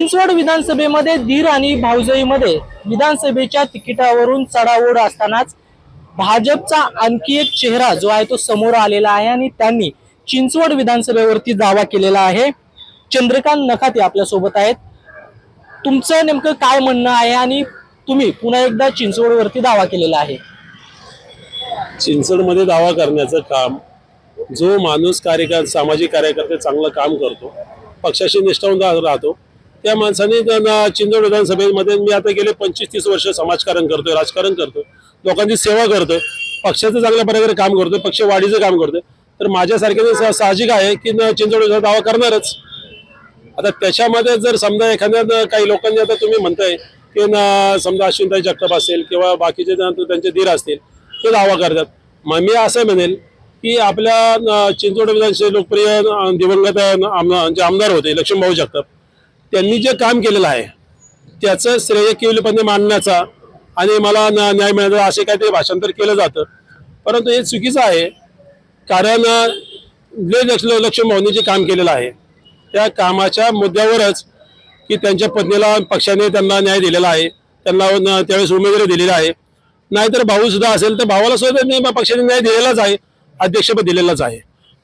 चिंचवड विधानसभेमध्ये धीर आणि भाऊजईमध्ये विधानसभेच्या तिकिटावरून चढाओढ असतानाच भाजपचा आणखी एक चेहरा जो आहे तो समोर आलेला आहे आणि त्यांनी चिंचवड विधानसभेवरती दावा केलेला आहे. चंद्रकांत नखाते आपल्यासोबत आहेत. तुमचं नेमकं काय म्हणणं आहे आणि तुम्ही पुन्हा एकदा चिंचवडवरती दावा केलेला आहे? चिंचवडमध्ये दावा करण्याचं काम जो माणूस कार्यकर सामाजिक कार्यकर्ते चांगलं काम करतो पक्षाशी निष्ठावून राहतो त्या माणसाने चिंचवड विधानसभेमध्ये मी आता गेले पंचवीस तीस वर्ष समाजकारण करतोय राजकारण करतोय. लोकांची सेवा करतोय. पक्षाचं चांगल्या प्रकारे काम करतोय पक्ष वाढीचं काम करतोय. तर माझ्यासारख्याने साहजिक आहे की चिंचवड विधान दावा करणारच. आता त्याच्यामध्ये जर समजा एखाद्या काही लोकांनी आता तुम्ही म्हणताय की समजा अश्विनताई जगताप असेल किंवा बाकीचे त्यांचे धीर असतील ते दावा करतात. मग मी असं म्हणेल की आपल्या चिंचवड विधानसभे लोकप्रिय दिवंगत आमदार होते लक्ष्मीभाऊ जगताप त्यांनी जे काम केलेलं आहे त्याचं श्रेय केवलपणे मांडण्याचा आणि मला न- न्याय मिळाला असे काहीतरी भाषांतर केलं जातं. परंतु हे चुकीचं आहे कारण जे लक्ष लक्ष भाऊंनी जे काम केलेलं आहे त्या कामाच्या मुद्द्यावरच की त्यांच्या पत्नीला पक्षाने त्यांना न्याय दिलेला आहे त्यांना त्यावेळेस उमेदवारी दिलेली आहे. नाहीतर भाऊ सुद्धा असेल तर भावाला सुद्धा पक्षाने न्याय दिलेलाच आहे अध्यक्षपद दिलेलाच आहे.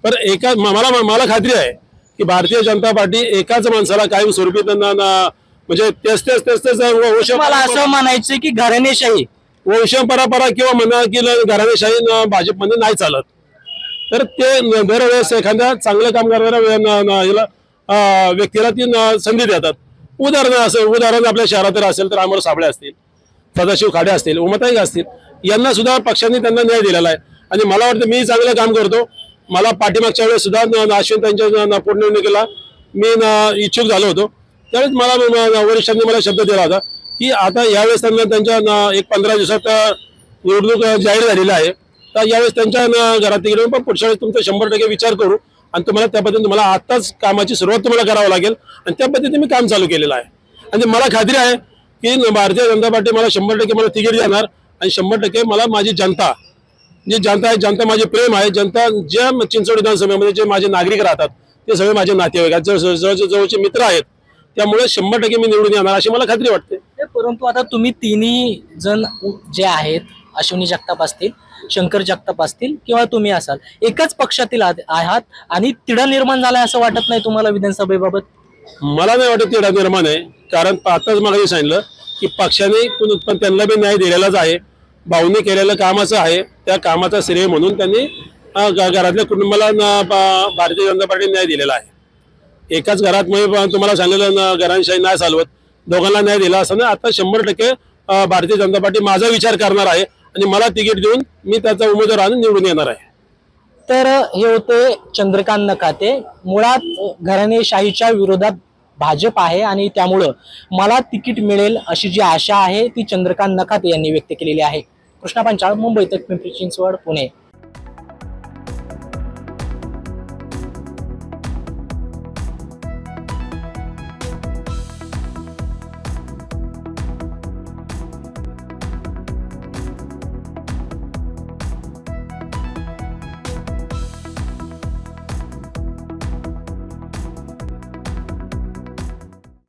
पर एका म- मला मला खात्री आहे की भारतीय जनता पार्टी एकाच माणसाला कायम स्वरूपी त्यांना म्हणजे तेच तेच तेच तेच वंश मला असं म्हणायचं की घराणेशाही. वंश परंपरा किंवा म्हणा की घराणेशाही भाजपमध्ये नाही चालत. तर ते दरवेळेस एखाद्या चांगलं काम करणाऱ्या वे- न- न- याला, अं, व्यक्तीला ती संधी देतात. उदाहरण असं उदाहरण आपल्या शहरात जर असेल तर अमर साबळे असतील सदाशिव खाडे असतील उमताई असतील यांना सुद्धा पक्षाने त्यांना न्याय दिलेला आहे. आणि मला वाटतं मी चांगलं काम करतो. मला पाठीमागच्या वेळेस सुद्धा न- त्यांच्या न- पोटनिवडणुकीला मी ना इच्छुक झालो होतो. त्यावेळेस मला वरिष्ठांनी मला शब्द दिला होता की आता यावेळेस त्यांना त्यांच्या एक पंधरा दिवसात निवडणूक जाहीर झालेली आहे. तर यावेळेस त्यांच्या न- घरात तिकडे पण पुढच्या वेळेस तुमचा शंभर टक्के विचार करू आणि तुम्हाला त्या पद्धतीने तुम्हाला आत्ताच कामाची सुरुवात तुम्हाला करावं लागेल आणि त्या पद्धतीने मी काम चालू केलेलं आहे. आणि मला खात्री आहे की भारतीय जनता पार्टी मला शंभर टक्के मला तिकीट देणार आणि शंभर टक्के मला माझी जनता जी जनता आहे जनता माझे प्रेम आहे जनता ज्या चिंचवड विधानसभेमध्ये जे माझे नागरिक राहतात ते सगळे माझे नातेवाईक जवळचे जवळचे मित्र आहेत त्यामुळे शंभर टक्के मी निवडून येणार अशी मला खात्री वाटते. परंतु आता तुम्ही तिन्ही जण जे आहेत अश्विनी जगताप असतील शंकर जगताप असतील किंवा तुम्ही असाल एकाच पक्षातील आहात आणि तिढा निर्माण झालाय असं वाटत नाही तुम्हाला विधानसभेबाबत? मला नाही वाटत तेवढा निर्माण आहे कारण आताच मला हे सांगितलं की पक्षाने पण त्यांना बी न्याय दिलेलाच आहे. भाऊने केलेलं कामाचं आहे. त्या कामाचा श्रेय म्हणून त्यांनी घरातल्या कुटुंबाला न- भारतीय जनता पार्टीने न्याय दिलेला आहे. एकाच घरात मी तुम्हाला सांगितलं घरांशाही नाही चालवत दोघांना न्याय दिला असताना आता शंभर टक्के भारतीय जनता पार्टी माझा विचार करणार आहे आणि मला तिकीट देऊन मी त्याचा उमेदवार आणून निवडून येणार आहे. तर हे होते चंद्रकांत नकाते. मुळात घराणेशाहीच्या विरोधात भाजप आहे आणि त्यामुळं मला तिकीट मिळेल अशी जी आशा आहे ती चंद्रकांत नकाते यांनी व्यक्त केलेली आहे. कृष्णा पंचाळ मुंबई तक पिंपरी चिंचवड पुणे.